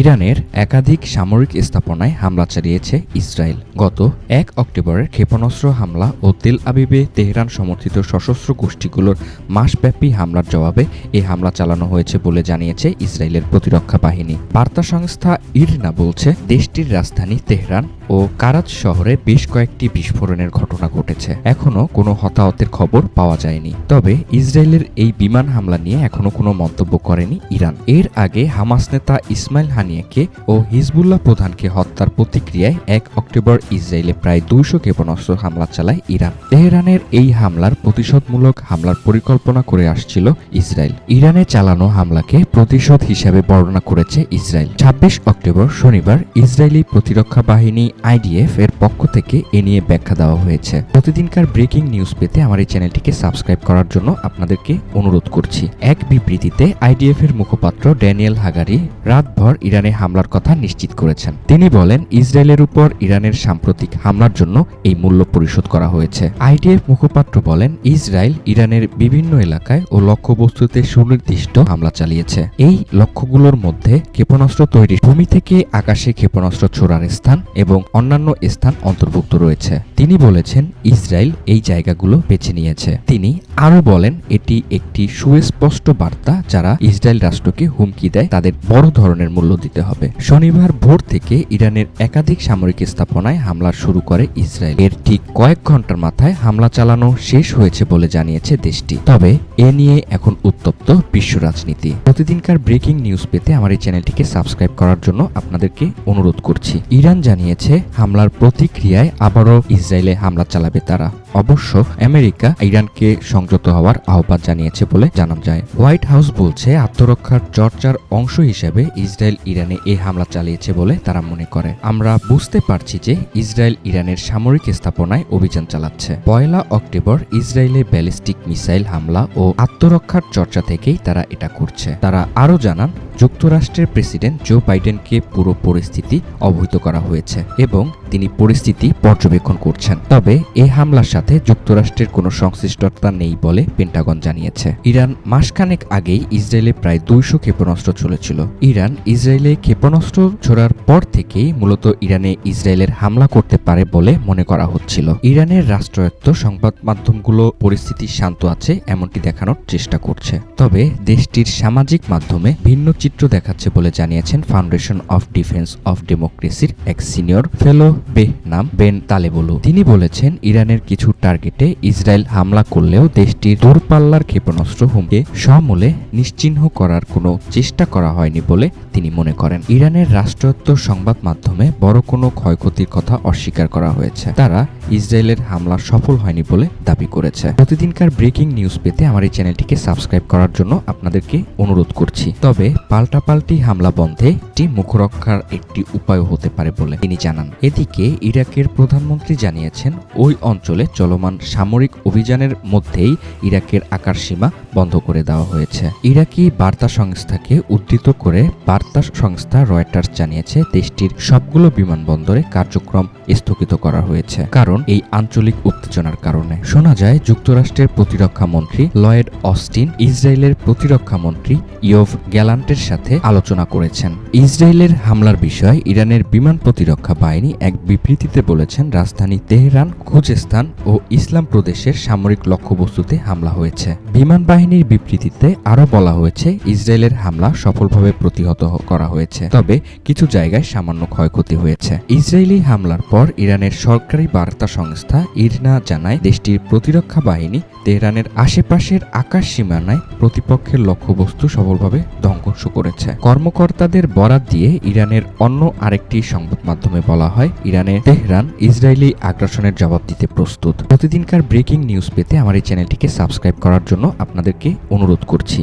ইরানের একাধিক সামরিক স্থাপনায় হামলা চালিয়েছে ইসরায়েল। গত এক অক্টোবরের ক্ষেপণাস্ত্র হামলা ও তেল আবিবে তেহরান সমর্থিত সশস্ত্র গোষ্ঠীগুলোর মাসব্যাপী হামলার জবাবে এই হামলা চালানো হয়েছে বলে জানিয়েছে ইসরায়েলের প্রতিরক্ষা বাহিনী। বার্তা সংস্থা ইরনা বলছে, দেশটির রাজধানী তেহরান ও কারাজ শহরে বেশ কয়েকটি বিস্ফোরণের ঘটনা ঘটেছে। এখনও কোনো হতাহতের খবর পাওয়া যায়নি। তবে ইসরায়েলের এই বিমান হামলা নিয়ে এখনও কোনো মন্তব্য করেনি ইরান। এর আগে হামাস নেতা ইসমাইল হানিয়াকে ও হিজবুল্লাহ প্রধানকে হত্যার প্রতিক্রিয়ায় এক অক্টোবর ইসরায়েলে প্রায় দুইশো ক্ষেপণাস্ত্র হামলা চালায় ইরান। তেহরানের এই হামলার প্রতিশোধমূলক হামলার পরিকল্পনা করে আসছিল ইসরায়েল। ইরানে চালানো হামলাকে প্রতিশোধ হিসেবে বর্ণনা করেছে ইসরায়েল। ছাব্বিশ অক্টোবর শনিবার ইসরায়েলি প্রতিরক্ষা বাহিনী আইডিএফ এর পক্ষ থেকে এ নিয়ে ব্যাখ্যা দেওয়া হয়েছে। প্রতিদিনকার ব্রেকিং নিউজ পেতে আমার এই চ্যানেলটিকে সাবস্ক্রাইব করার জন্য আপনাদেরকে অনুরোধ করছি। এক বিবৃতিতে আইডিএফ এর মুখপাত্র ড্যানিয়েল হাগারি রাতভর ইরানে হামলার কথা নিশ্চিত করেছেন। তিনি বলেন, ইসরায়েলের উপর ইরানের সাম্প্রতিক হামলার জন্য এই মূল্য পরিশোধ করা হয়েছে। আইডিএফ মুখপাত্র বলেন, ইসরায়েল ইরানের বিভিন্ন এলাকায় ও লক্ষ্যবস্তুতে সুনির্দিষ্ট হামলা চালিয়েছে। এই লক্ষ্যগুলোর মধ্যে ক্ষেপণাস্ত্র তৈরি, ভূমি থেকে আকাশে ক্ষেপণাস্ত্র ছোড়ার স্থান এবং অন্যান্য স্থান অন্তর্ভুক্ত রয়েছে। তিনি বলেছেন, ইসরায়েল এই জায়গাগুলো বেছে নিয়েছে। তিনি আরও বলেন, এটি একটি সুস্পষ্ট বার্তা যারা ইসরায়েল রাষ্ট্রকে হুমকি দেয়, তাদের বড় ধরনের মূল্য দিতে হবে। শনিবার ভোর থেকে ইরানের একাধিক সামরিক স্থাপনায় হামলা শুরু করে ইসরায়েল। এর ঠিক কয়েক ঘণ্টার মাথায় হামলা চালানো শেষ হয়েছে বলে জানিয়েছে দেশটি। তবে এ নিয়ে এখন উত্তপ্ত বিশ্ব রাজনীতি। প্রতিদিনকার ব্রেকিং নিউজ পেতে আমার এই চ্যানেলটিকে সাবস্ক্রাইব করার জন্য আপনাদেরকে অনুরোধ করছি। ইরান জানিয়েছে, হামলার প্রতিক্রিয়ায় আবারও ইসরায়েলে হামলা চালাবে তারা। অবশ্য আমেরিকা ইরানকে সংযত হওয়ার আহ্বান জানিয়েছে বলে জানা যায়। হোয়াইট হাউস বলছে, আত্মরক্ষার চর্চার অংশ হিসেবে ইসরায়েল ইরানে এই হামলা চালিয়েছে বলে তারা মনে করে। আমরা বুঝতে পারছি যে ইসরায়েল ইরানের সামরিক স্থাপনায় অভিযান চালাচ্ছে। পয়লা অক্টোবর ইসরায়েলে ব্যালিস্টিক মিসাইল হামলা ও আত্মরক্ষার চর্চা থেকেই তারা এটা করছে। তারা আরও জানান যুক্তরাষ্ট্রের প্রেসিডেন্ট জো বাইডেনকে পুরো পরিস্থিতি অবহিত করা হয়েছে এবং তিনি পরিস্থিতি পর্যবেক্ষণ করছেন। তবে এই হামলার সাথে যুক্তরাষ্ট্রের কোনো সংশ্লিষ্টতা নেই বলে পেন্টাগন জানিয়েছে। ইরান মাসখানেক আগেই ইসরায়েলে প্রায় দুইশো ক্ষেপণাস্ত্র চলেছিল ইরান ইসরায়েলে ক্ষেপণাস্ত্র ছোড়ার পর থেকেই মূলত ইরানে ইসরায়েলের হামলা করতে পারে বলে মনে করা হচ্ছিল। ইরানের রাষ্ট্রায়ত্ত সংবাদ মাধ্যমগুলো পরিস্থিতি শান্ত আছে, এমনটি দেখানোর চেষ্টা করছে। তবে দেশটির সামাজিক মাধ্যমে ভিন্ন চিত্র দেখাচ্ছে বলে জানিয়েছেন ফাউন্ডেশন অফ ডিফেন্স অফ ডেমোক্রেসির এক সিনিয়র ফেলো বেহনাম বেন তালেবলু। তিনি বলেছেন ইরানের কিছু টার্গেটে ইসরায়েল হামলা করলেও দেশটির দূরপাল্লার ক্ষেপণাস্ত্র হুমকে সমূলে নিশ্চিহ্ন করার কোনো চেষ্টা করা হয়নি বলে তিনি মনে করেন। ইরানের রাষ্ট্রায়ত্ত সংবাদ মাধ্যমে বড় কোনো ক্ষয়ক্ষতির কথা অস্বীকার করা হয়েছে। তারা ইসরায়েলের হামলা সফল হয়নি বলে দাবি করেছে। প্রতিদিনকার ব্রেকিং নিউজ পেতে আমার এই চ্যানেলটিকে সাবস্ক্রাইব করার জন্য আপনাদেরকে অনুরোধ করছি। তবে পাল্টাপাল্টি হামলা বন্ধে একটি মুখরক্ষার একটি উপায় হতে পারে বলে তিনি জানান। এদিকে ইরাকের প্রধানমন্ত্রী জানিয়েছেন, ওই অঞ্চলে চলমান সামরিক অভিযানের মধ্যেই ইরাকের আকার সীমা বন্ধ করে দেওয়া হয়েছে। ইরাকি বার্তা সংস্থাকে উদ্ধৃত করে বার্তা সংস্থা রয়টার্স জানিয়েছে, দেশটির সবগুলো বিমানবন্দরে কার্যক্রম স্থগিত করা হয়েছে কারণ এই আঞ্চলিক উত্তেজনার কারণে। শোনা যায়, যুক্তরাষ্ট্রের প্রতিরক্ষা মন্ত্রী লয়েড অস্টিন, ইসরায়েলের প্রতিরক্ষা মন্ত্রী ইয়ভ গ্যালান্টের সাথে আলোচনা করেছেন। ইসরায়েলের হামলার বিষয়ে ইরানের বিমান প্রতিরক্ষা বাহিনী এক বিবৃতিতে বলেছেন, রাজধানী তেহরান, খুজেস্তান ও ইসলাম প্রদেশের সামরিক লক্ষ্যবস্তুতে হামলা হয়েছে। বিমান বাহিনীর বিবৃতিতে আরও বলা হয়েছে, ইসরায়েলের হামলা সফলভাবে প্রতিহত করা হয়েছে, তবে কিছু জায়গায় সামান্য ক্ষয়ক্ষতি হয়েছে। ইসরায়েলি হামলার পর ইরানের সরকারি বার্তা সংস্থা ইরনা জানায়, দেশটির প্রতিরক্ষা বাহিনী তেহরানের আশেপাশের আকাশ সীমানায় প্রতিপক্ষের লক্ষ্যবস্তু সফলভাবে ধ্বংস করেছে। কর্মকর্তাদের বরাত দিয়ে ইরানের অন্য আরেকটি সংবাদ মাধ্যমে বলা হয়, ইরানে তেহরান ইসরায়েলি আগ্রাসনের জবাব দিতে প্রস্তুত। প্রতিদিনকার ব্রেকিং নিউজ পেতে আমার এই চ্যানেলটিকে সাবস্ক্রাইব করার জন্য আপনাদেরকে অনুরোধ করছি।